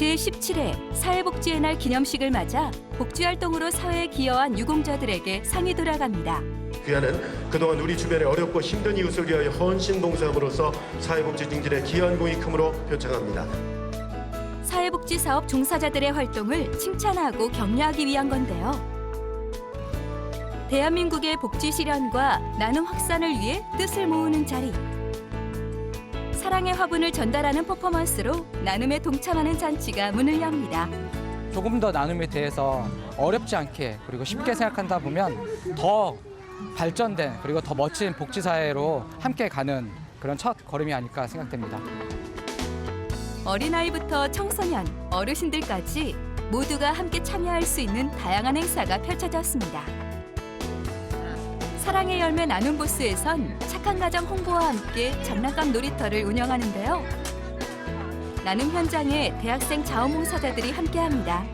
제17회 사회복지의 날 기념식을 맞아 복지활동으로 사회에 기여한 유공자들에게 상이 돌아갑니다. 귀하는 그동안 우리 주변의 어렵고 힘든 이웃을 위하여 헌신 봉사함으로써 사회복지 증진에 기여한 공이 크므로 표창합니다. 사회복지 사업 종사자들의 활동을 칭찬하고 격려하기 위한 건데요. 대한민국의 복지 실현과 나눔 확산을 위해 뜻을 모으는 자리. 사랑의 화분을 전달하는 퍼포먼스로 나눔에 동참하는 잔치가 문을 엽니다. 조금 더 나눔에 대해서 어렵지 않게 그리고 쉽게 생각한다 보면 더 발전된 그리고 더 멋진 복지 사회로 함께 가는 그런 첫 걸음이 아닐까 생각됩니다. 어린아이부터 청소년, 어르신들까지 모두가 함께 참여할 수 있는 다양한 행사가 펼쳐졌습니다. 사랑의 열매 나눔 부스에선 착한 가정 홍보와 함께 장난감 놀이터를 운영하는데요. 나눔 현장에 대학생 자원봉사자들이 함께합니다.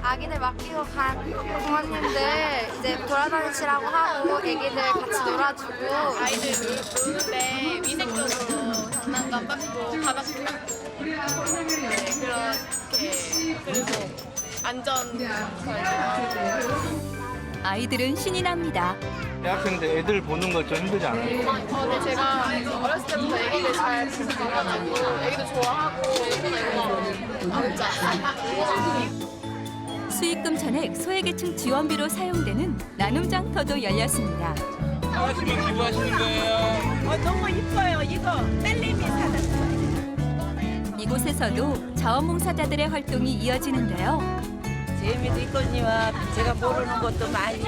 아기들 맡기고 간 부모님들 이제 돌아다니시라고 하고 애기들 같이 놀아주고 아이들 놀- 노는데 위생적으로 장난감 받고 바닥 닦고 네, 그렇게 그래서 안전 아이들은 신이 납니다. 대학생들 애들 보는 거 좀 힘들지 않아요? 어, 근데 제가 어렸을 때부터 애기들 잘 봐가지고 애기도 좋아하고 수익금 전액 소외계층 지원비로 사용되는 나눔 장터도 열렸습니다. 하시면 기부하시는 거예요? 어, 너무 이뻐요. 이거 딸님이 사줬어요. 이곳에서도 자원봉사자들의 활동이 이어지는데요. 재미도 있거니와 제가 모르는 것도 많이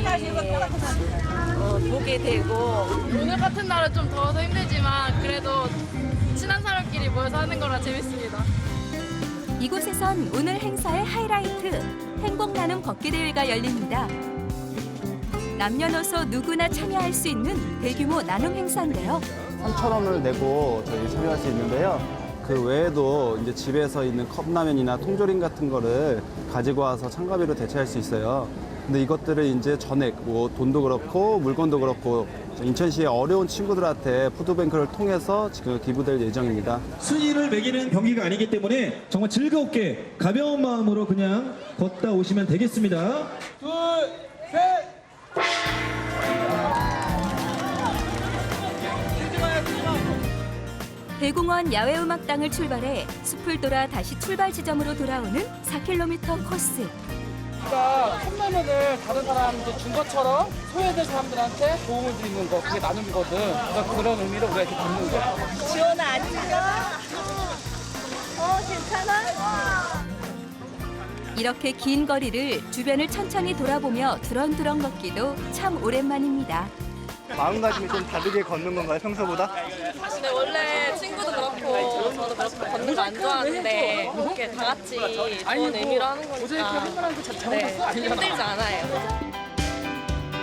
어, 보게 되고 오늘 같은 날은 좀 더워서 힘들지만 그래도 친한 사람끼리 모여서 하는 거라 재밌습니다. 이곳에선 오늘 행사의 하이라이트 행복 나눔 걷기 대회가 열립니다. 남녀노소 누구나 참여할 수 있는 대규모 나눔 행사인데요. 3,000원을 내고 저희 참여할 수 있는데요. 그 외에도 이제 집에서 있는 컵라면이나 통조림 같은 거를 가지고 와서 참가비로 대체할 수 있어요. 근데 이것들을 이제 전액, 뭐 돈도 그렇고 물건도 그렇고 인천시의 어려운 친구들한테 푸드뱅크를 통해서 지금 기부될 예정입니다. 순위를 매기는 경기가 아니기 때문에 정말 즐겁게 가벼운 마음으로 그냥 걷다 오시면 되겠습니다. 대공원 야외음악당을 출발해 숲을 돌아 다시 출발 지점으로 돌아오는 4km 코스. 우리가 컵라면을 다른 사람한테 준 것처럼 소외된 사람들한테 도움을 드리는 거 그게 나눔이거든. 그래서 그런 의미로 우리가 이렇게 받는 거야. 지원아 안녕. 어 괜찮아? 이렇게 긴 거리를 주변을 천천히 돌아보며 두런두런 걷기도 참 오랜만입니다. 마음가짐이 좀 다르게 걷는 건가요, 평소보다? 근데 원래 친구도 그렇고 저도 그렇고 걷는 거 안 좋아하는데 이렇게 다 같이 좋은 의미로 하는 거니까 네, 힘들지 않아요.